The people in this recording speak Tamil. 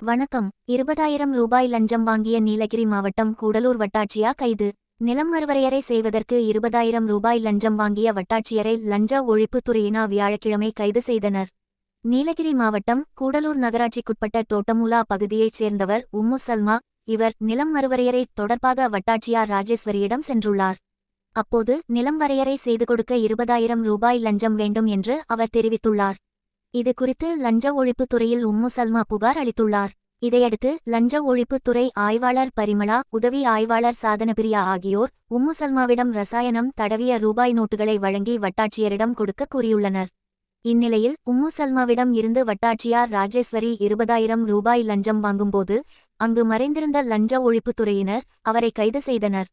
வணக்கம். இருபதாயிரம் ரூபாய் லஞ்சம் வாங்கிய நீலகிரி மாவட்டம் கூடலூர் வட்டாட்சியா கைது. நிலம் மறுவரையறை செய்வதற்கு இருபதாயிரம் ரூபாய் லஞ்சம் வாங்கிய வட்டாட்சியரை லஞ்ச ஒழிப்புத்துறையினா வியாழக்கிழமை கைது செய்தனர். நீலகிரி மாவட்டம் கூடலூர் நகராட்சிக்குட்பட்ட தோட்டமுலா பகுதியைச் சேர்ந்தவர் உம்மு சல்மா இவர் நிலம் மறுவரையறை தொடர்பாக வட்டாட்சியார் ராஜேஸ்வரியிடம் சென்றுள்ளார். அப்போது நிலம் வரையறை செய்து கொடுக்க இருபதாயிரம் ரூபாய் லஞ்சம் வேண்டும் என்று அவர் தெரிவித்துள்ளார். இது குறித்து லஞ்ச ஒழிப்புத் துறையில் உம்மு சல்மா புகார் அளித்துள்ளார். இதையடுத்து லஞ்ச ஒழிப்புத் துறை ஆய்வாளர் பரிமளா உதவி ஆய்வாளர் சாதனபிரியா ஆகியோர் உம்மு சல்மாவிடம் ரசாயனம் தடவிய ரூபாய் நோட்டுகளை வழங்கி வட்டாட்சியரிடம் கொடுக்க கூறியுள்ளனர். இந்நிலையில் உம்மு சல்மாவிடம் இருந்து வட்டாட்சியார் ராஜேஸ்வரி இருபதாயிரம் ரூபாய் லஞ்சம் வாங்கும்போது அங்கு மறைந்திருந்த லஞ்ச ஒழிப்புத் துறையினர் அவரை கைது செய்தனர்.